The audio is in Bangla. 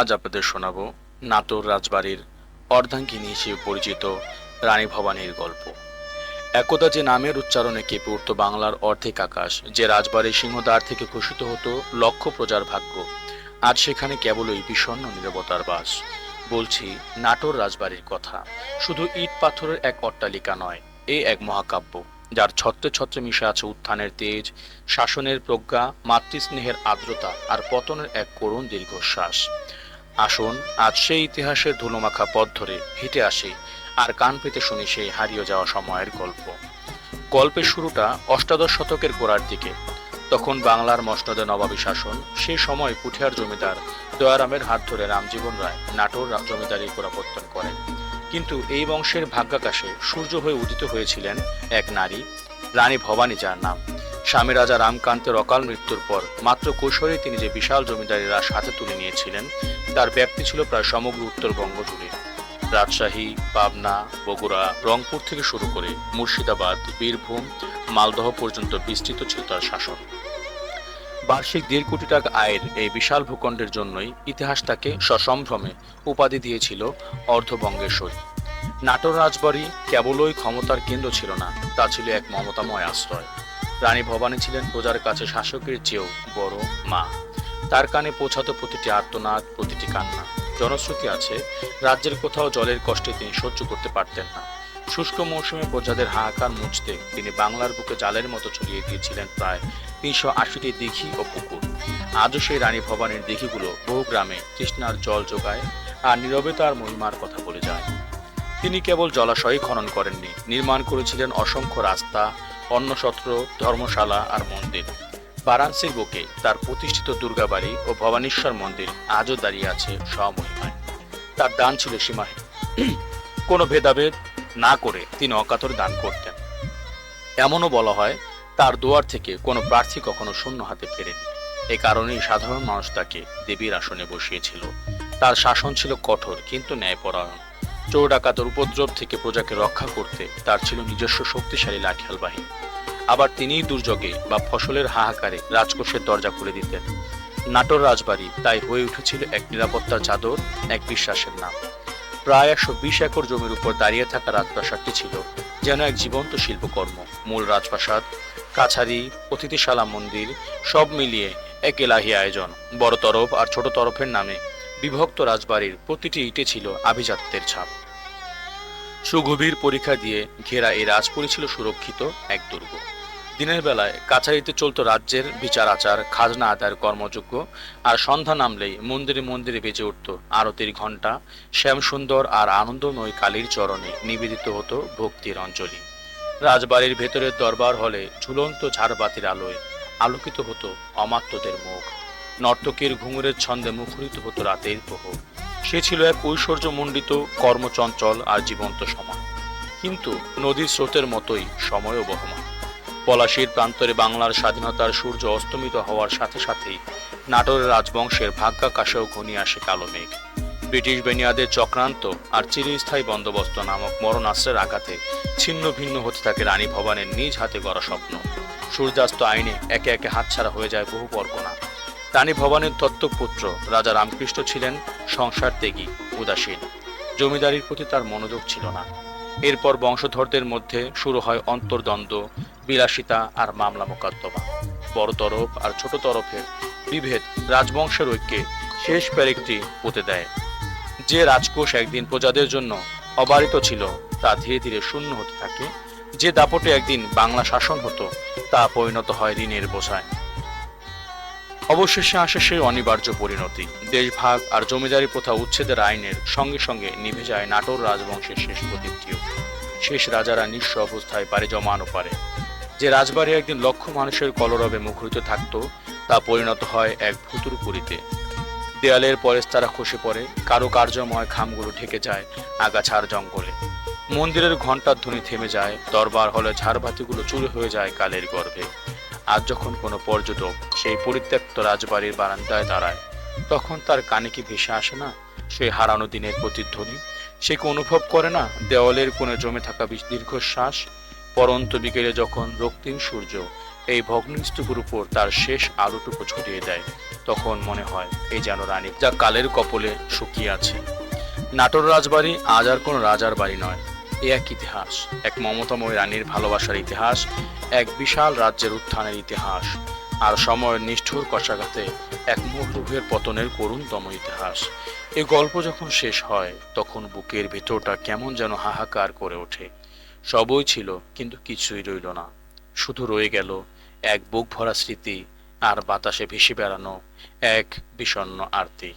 আজ আপনাদের শোনাব নাটোর রাজবাড়ির অর্ধাঙ্গিনী হিসেবে পরিচিত রানী ভবানীর গল্প। একদা যে নামের উচ্চারণে কেঁপে উঠত বাংলার অর্ধেক আকাশ, যে রাজবাড়ির সিংহদ্বার থেকে ঘোষিত হতো লক্ষ প্রজার ভাগ্য, আজ সেখানে কেবলই বিষণ্ণ নিরবতার বাস। বলছি, নাটোর রাজবাড়ির কথা। শুধু ইট পাথরের এক অট্টালিকা নয়, এ এক মহাকাব্য, যার ছত্রে ছত্রে মিশে আছে উত্থানের তেজ, শাসনের প্রজ্ঞা, মাতৃস্নেহের আর্দ্রতা আর পতনের এক করুণ দীর্ঘশ্বাস। আসুন, আজ সেই ইতিহাসের ধুলোমাখা পথ ধরে হেঁটে আসি আর কান পেতে শুনি সেই হারিয়ে যাওয়া সময়ের গল্প। গল্পের শুরুটা অষ্টাদশ শতকের গোড়ার দিকে। তখন বাংলার মসনদে নবাবী শাসন সেই সময় পুঠিয়ার জমিদার দয়ারামের হাত ধরে রামজীবন রায় নাটোর জমিদারি গোড়াপত্তন করেন। কিন্তু এই বংশের ভাগ্যাকাশে সূর্য হয়ে উদিত হয়েছিলেন এক নারী, রানী ভবানী যার নাম। স্বামী রাজা রামকান্তের অকাল মৃত্যুর পর মাত্র কৈশোরে তিনি যে বিশাল জমিদারি রাজ হাতে তুলে নিয়েছিলেন, তার ব্যাপ্তি ছিল প্রায় সমগ্র উত্তরবঙ্গ জুড়ে রাজশাহী, পাবনা, বগুড়া, রংপুর থেকে শুরু করে মুর্শিদাবাদ, বীরভূম, মালদহ পর্যন্ত বিস্তৃত ছিল তার শাসন। বার্ষিক দেড় কোটি টাকা আয়ের এই বিশাল ভূখণ্ডের জন্যই ইতিহাস তাকে সসম্ভ্রমে উপাধি দিয়েছিল অর্ধবঙ্গেশ্বরী নাটোর রাজবাড়ি কেবলই ক্ষমতার কেন্দ্র ছিল না, তা ছিল এক মমতাময় আশ্রয়। রানী ভবানী ছিলেন প্রজার কাছে শাসকের চেয়েও বড় মা। তার কানে পৌঁছাতো প্রতিটি আর্তনাদ, প্রতিটি কান্না। জনশ্রুতি আছে, রাজ্যের কোথাও জলের কষ্টে তিনি সহ্য করতে পারতেন না। শুষ্ক মৌসুমে প্রজাদের হাহাকার মুছতে তিনি বাংলার বুকে জালের মতো ছড়িয়ে দিয়েছিলেন প্রায় তিনশো আশিটি দিঘি ও পুকুর। আজও সেই রানী ভবানীর দিঘিগুলো বহু গ্রামে তৃষ্ণার জল যোগায় আর নীরবে তার মহিমার কথা বলে যায়। তিনি কেবল জলাশয় খনন করেননি, নির্মাণ করেছিলেন অসংখ্য রাস্তা অন্নসত্র, ধর্মশালা আর মন্দির। বারাণসীর বুকে তার প্রতিষ্ঠিত দুর্গাবাড়ি ও ভবানীশ্বর মন্দির আজও দাঁড়িয়ে আছে স্বমহিমায়। তার দান ছিল সীমাহীন কোনো ভেদাভেদ না করে তিনি অকাতর দান করতেন। এমনও বলা হয়, তার দুয়ার থেকে কোনো প্রার্থী কখনো শূন্য হাতে ফেরেনি। এ কারণেই সাধারণ মানুষ তাকে দেবীর আসনে বসিয়েছিল। তার শাসন ছিল কঠোর, কিন্তু ন্যায়পরায়ণ। চোর ডাকাতের উপদ্রব থেকে প্রজাকে রক্ষা করতে তার ছিল নিজস্ব শক্তিশালী লাঠিয়াল বাহিনী। আবার তিনিই দুর্যোগে বা ফসলের হাহাকারে রাজকোষের দরজা খুলে দিতেন। নাটোর রাজবাড়ি তাই হয়ে উঠেছিল এক নিরাপত্তার চাদর, এক বিশ্বাসের নাম। প্রায় একশো বিশ একর জমির উপর দাঁড়িয়ে থাকা রাজপ্রাসাদটি ছিল যেন এক জীবন্ত শিল্পকর্ম। মূল রাজপ্রাসাদ, কাছারি, অতিথিশালা মন্দির, সব মিলিয়ে এক এলাহি আয়োজন। বড় তরফ আর ছোট তরফের নামে বিভক্ত রাজবাড়ির প্রতিটি ইটে ছিল আভিজাত্যের ছাপ। সুগভীর পরীক্ষা দিয়ে ঘেরা এই রাজপুরী ছিল সুরক্ষিত এক দুর্গ। দিনের বেলায় কাছারিতে চলত রাজ্যের বিচার আচার, খাজনা আদায়ের কর্মযোগ্য আর সন্ধ্যা নামলেই মন্দিরে মন্দিরে বেজে উঠত আরতির ঘণ্টা, শ্যামসুন্দর আর আনন্দময় কালীর চরণে নিবেদিত হতো ভক্তির অঞ্জলি। রাজবাড়ির ভেতরের দরবার হলে ঝুলন্ত ঝাড়বাতির আলোয় আলোকিত হতো অমাত্যদের মুখ। নর্তকীর ঘুঙুরের ছন্দে মুখরিত হতো রাতের প্রহর। সে ছিল এক ঐশ্বর্যমণ্ডিত, কর্মচঞ্চল আর জীবন্ত সময় কিন্তু নদীর স্রোতের মতোই সময়ও বহমান। পলাশির প্রান্তরে বাংলার স্বাধীনতার সূর্য অস্তমিত হওয়ার সাথে সাথেই নাটোরের রাজবংশের ভাগ্যাকাশেও ঘনিয়ে আসে কালো মেঘ। ব্রিটিশ বেনিয়াদের চক্রান্ত আর চিরস্থায়ী বন্দোবস্ত নামক মরণাস্ত্রের আঘাতে ছিন্ন ভিন্ন হতে থাকে রানী ভবানের নিজ হাতে গড়া স্বপ্ন। সূর্যাস্ত আইনে একে একে হাতছাড়া হয়ে যায় বহু পরগনা। রানী ভবানীর দত্তপুত্র রাজা রামকৃষ্ণ ছিলেন সংসার ত্যাগী উদাসীন। জমিদারির প্রতি তার মনোযোগ ছিল না। এরপর বংশধরদের মধ্যে শুরু হয় অন্তর্দ্বন্দ্ব, বিলাসিতা আর মামলা মোকদ্দমা। বড় তরফ আর ছোট তরফের বিভেদ রাজবংশের ঐক্যে শেষ প্যারেকটি পুঁতে দেয়। যে রাজকোষ একদিন প্রজাদের জন্য অবারিত ছিল, তা ধীরে ধীরে শূন্য হতে থাকে। যে দাপটে একদিন বাংলা শাসন হতো, তা পরিণত হয় ঋণের বোঝায়। অবশেষে আসে সেই অনিবার্য পরিণতি। দেশভাগ আর জমিদারি প্রথা উচ্ছেদের আইনের সঙ্গে সঙ্গে নিভে যায় নাটোর রাজবংশের শেষ প্রতীকটিও শেষ রাজারা নিঃস্ব অবস্থায় পারে জমানো পারে। যে রাজবাড়ি একদিন লক্ষ মানুষের কলরবে মুখরিত থাকতো, তা পরিণত হয় এক ভুতুর পুরীতে। দেয়ালের পরেস্তারা খসে পড়ে কারও কার্যময় খামগুলো ঢেকে যায় আগাছার জঙ্গলে। মন্দিরের ঘণ্টার ধ্বনি থেমে যায়, দরবার হলে ঝাড়বাতিগুলো চুরি হয়ে যায় কালের গর্ভে। আজ যখন কোনো পর্যটক সেই পরিত্যক্ত রাজবাড়ির বারান্দায় দাঁড়ায়। তখন তার কানে কি ভেসে আসে না? সেই হারানো দিনের প্রতিধ্বনি। সে কি অনুভব করে না? দেওয়ালের কোণে জমে থাকা দীর্ঘশ্বাস। পরন্ত বিকেলে যখন রক্তিম সূর্য এই ভগ্নস্তূপের উপর তার শেষ আলোটুকু ছড়িয়ে দেয়, তখন মনে হয়, এই যেন রানী, যা কালের কপলে শুকিয়ে আছে। নাটোর রাজবাড়ি আজ আর কোনো রাজার বাড়ি নয়। এ এক ইতিহাস, এক মমতাময় রানীর ভালোবাসার ইতিহাস, এক বিশাল রাজ্যের উত্থানের ইতিহাস, আর সময়ের নিষ্ঠুর কষাঘাতে এক মুহুর্ভের পতনের করুণতম ইতিহাস। এই গল্প যখন শেষ হয়, তখন বুকের ভেতরটা কেমন যেন হাহাকার করে ওঠে। সবই ছিল, কিন্তু কিছুই রইল না। শুধু রয়ে গেল এক বুক ভরা স্মৃতি, আর বাতাসে ভেসে বেড়ানো এক বিষণ্ণ আরতি।